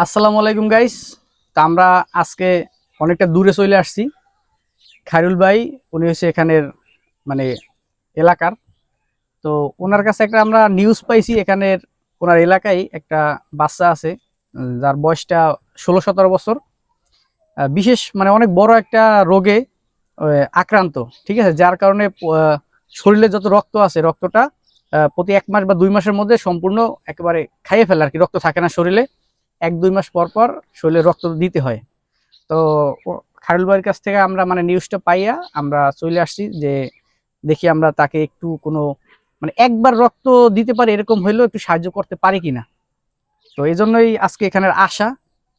আসসালামু আলাইকুম গাইস তো আমরা আজকে অনেকটা দূরে চলে আসছি। খায়রুল ভাই, উনি হচ্ছে এখানের মানে এলাকার। তো ওনার কাছে একটা আমরা নিউজ পাইছি, এখানের ওনার এলাকায় একটা বাচ্চা আছে, যার বয়সটা ষোলো সতেরো বছর। বিশেষ মানে অনেক বড় একটা রোগে আক্রান্ত, ঠিক আছে? যার কারণে শরীরে যত রক্ত আছে, রক্তটা প্রতি এক মাস বা দুই মাসের মধ্যে সম্পূর্ণ একেবারে খাইয়ে ফেলে আর কি, রক্ত থাকে না শরীরে। এক দুই মাস পর পর শরীরে রক্ত দিতে হয়। তো খারুল ভাইয়ের কাছ থেকে আমরা মানে নিউজটা পাইয়া আমরা চলে আসছি যে দেখি আমরা তাকে একটু কোনো মানে একবার রক্ত দিতে পারে এরকম হইলেও একটু সাহায্য করতে পারি কিনা। তো এই জন্যই আজকে এখানের আশা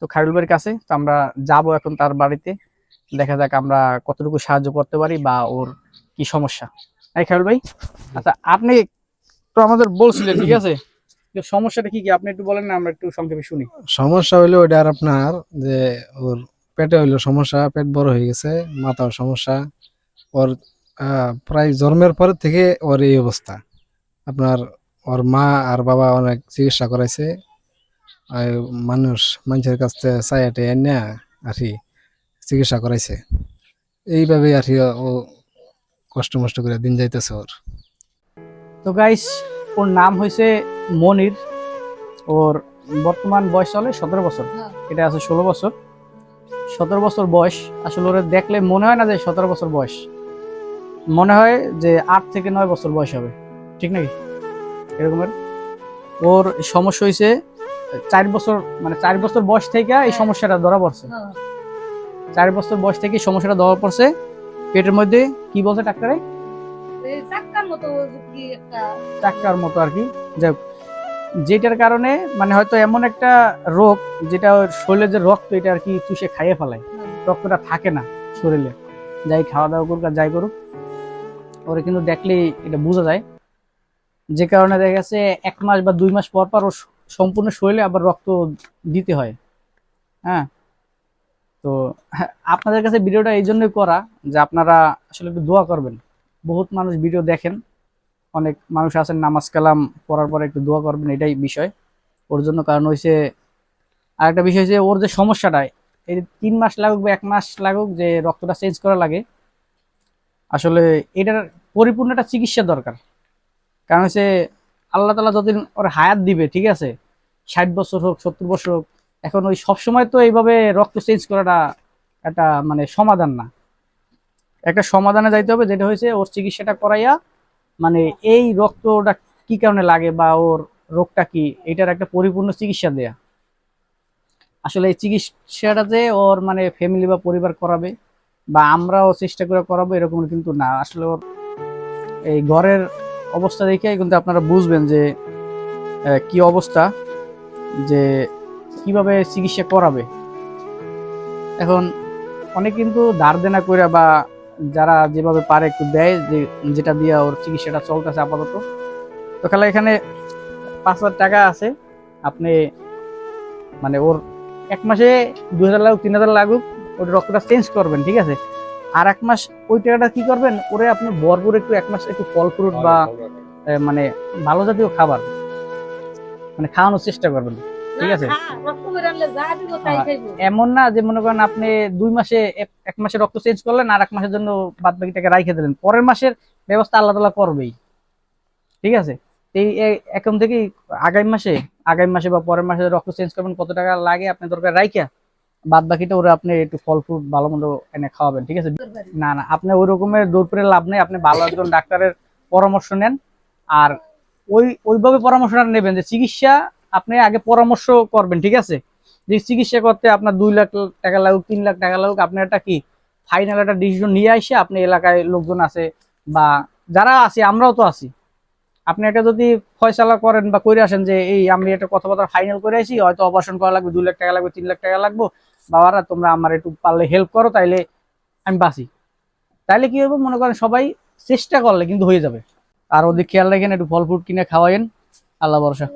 তো খারুল ভাইয়ের কাছে। তো আমরা যাব এখন তার বাড়িতে। দেখা যাক আমরা কতটুকু সাহায্য করতে পারি বা ওর কি সমস্যা। এই খারুল ভাই? আচ্ছা আপনি তো আমাদের বলছিলেন ঠিক আছে? সমস্যাটা কি কি? আপনি একটু বলেন না আমরা একটু সংক্ষেপে শুনি। সমস্যা হইল ওইটা আর আপনার যে ওর পেটে হইল সমস্যা পেট বড় হয়ে গেছে মাথার সমস্যা। ওর প্রায় জন্মের পর থেকে ওর এই অবস্থা। আপনার ওর মা আর বাবা অনেক চিকিৎসা করাইছে। মানুষ মানুষের কাছ থেকে চাইয়াটে এনে আর কি চিকিৎসা করাইছে। এইভাবে আর কি ও কষ্ট মষ্ট করে দিন যাইতেছে ওর। তো গাইস ওর নাম হয়েছে মনির। ওর বর্তমান বয়স হলে সতেরো বছর। এটা আছে ষোলো বছর। সতেরো বছর বয়স। আসলে ওরা দেখলে মনে হয় না যে সতেরো বছর বয়স। মনে হয় যে আট থেকে নয় বছর বয়স হবে। ঠিক নাকি? এরকমের। ওর সমস্যা হয়েছে চার বছর মানে চার বছর বয়স থেকে এই সমস্যাটা ধরা পড়ছে। চার বছর বয়স থেকে সমস্যাটা ধরা পড়ছে। পেটের মধ্যে কি বলছে ডাক্তারে? চাক্কার মতো কি একটা চাক্কার মতো আর কি। যাই যেটার কারণে মানে হয়তো এমন একটা রোগ যেটা শরীরে যে রক্ত এটা আর কি চুষে খাইয়ে ফেলায়। রক্তটা থাকে না শরীরে। যাই খাওয়া দাওয়া করুক আর যাই করুক ওরে কিন্তু দেখলেই এটা বোঝা যায়। যে কারণে দেখা গেছে এক মাস বা দুই মাস পর পর ওর সম্পূর্ণ শরীরে আবার রক্ত দিতে হয়। হ্যাঁ? তো হ্যাঁ, আপনাদের কাছে ভিডিওটা এই জন্যই করা যে আপনারা আসলে একটু দোয়া করবেন। বহুত মানুষ ভিডিও দেখেন। অনেক মানুষ আছেন, নামাজ কালাম পড়ার পরে একটু দোয়া করবেন, এটাই বিষয়। ওর জন্য কারণ হয়েছে আরেকটা বিষয় হচ্ছে ওর যে সমস্যাটা, এই তিন মাস লাগুক বা এক মাস লাগুক যে রক্তটা চেঞ্জ করা লাগে, আসলে এটার পরিপূর্ণ একটা চিকিৎসা দরকার। কারণ হচ্ছে আল্লাহ তালা যতদিন ওর হায়াত দিবে, ঠিক আছে? ষাট বছর হোক, সত্তর বছর হোক, এখন ওই সবসময় তো এইভাবে রক্ত চেঞ্জ করাটা একটা মানে সমাধান না। একটা সমাধানে যাইতে হবে, যেটা হয়েছে ওর চিকিৎসাটা করাইয়া মানে এই রক্তটা কি কারণে লাগে বা ওর রোগটা কি, এটার একটা পরিপূর্ণ চিকিৎসা দেয়া। আসলে এই চিকিৎসাটা যে ওর মানে ফ্যামিলি বা পরিবার করাবে বা আমরাও চেষ্টা করে করাবো, এরকম কিন্তু না। আসলে ওর এই ঘরের অবস্থা দেখে কিন্তু আপনারা বুঝবেন যে কি অবস্থা, যে কীভাবে চিকিৎসা করাবে। এখন অনেক কিন্তু ধার দেনা করে বা যারা যেভাবে পারে একটু দেয় যে যেটা দিয়ে ওর চিকিৎসাটা চলতেছে আপাতত। তো খালা এখানে পাঁচ হাজার টাকা আছে। আপনি মানে ওর এক মাসে দুই হাজার লাগুক তিন হাজার লাগুক ওর রক্তটা চেঞ্জ করবেন ঠিক আছে? আর এক মাস ওই টাকাটা কি করবেন? ওরে আপনি ভরপুর একটু এক মাস একটু ফল ফ্রুট বা মানে ভালো জাতীয় খাবার মানে খাওয়ানোর চেষ্টা করবেন। ঠিক আছে। এমন না যে মনে করেন আপনি দুই মাসে এক- মাসে রক্ত চেঞ্জ করলেন আর এক মাসের জন্য বাদ বাকি টাকা রাইখে দিলেন। পরের মাসের ব্যবস্থা আল্লাহ তালা করবেই। ঠিক আছে? এই এখন থেকেই আগামী মাসে আগামী মাসে বা পরের মাসে রক্ত চেঞ্জ করবেন কত টাকা লাগে আপনি দরকার রাইখা বাদ বাকিটা ওরা আপনি একটু ফল ফ্রুট ভালো মন্দ এনে খাওয়াবেন ঠিক আছে? না না আপনি ওই রকমের দৌড় করে লাভ নেই আপনি ভালো একজন ডাক্তারের পরামর্শ নেন আর ওই ওইভাবে পরামর্শটা নেবেন যে চিকিৎসা আপনি আগে পরামর্শ করবেন, ঠিক আছে? যে চিকিৎসা করতে আপনার দুই লাখ টাকা লাগুক, তিন লাখ টাকা লাগুক, আপনি একটা কি ফাইনাল একটা ডিসিশন নিয়ে আসে, আপনি এলাকায় লোকজন আছে বা যারা আছে, আমরাও তো আছি। আপনি একটা যদি ফয়সালা করেন বা করে আসেন যে, এই, আমি একটা কথাবার্তা ফাইনাল করে আসি, হয়তো অপারেশন করা লাগবে, দুই লাখ টাকা লাগবে, তিন লাখ টাকা লাগবে। বাবারা, তোমরা আমার একটু পারলে হেল্প করো, তাইলে আমি বাঁচি। তাইলে কি হবে মনে করেন সবাই চেষ্টা করলে কিন্তু হয়ে যাবে। আর ওদের খেয়াল রাখেন, একটু ফল ফ্রুট কিনে খাওয়াইন আল্লাহ ভরসা।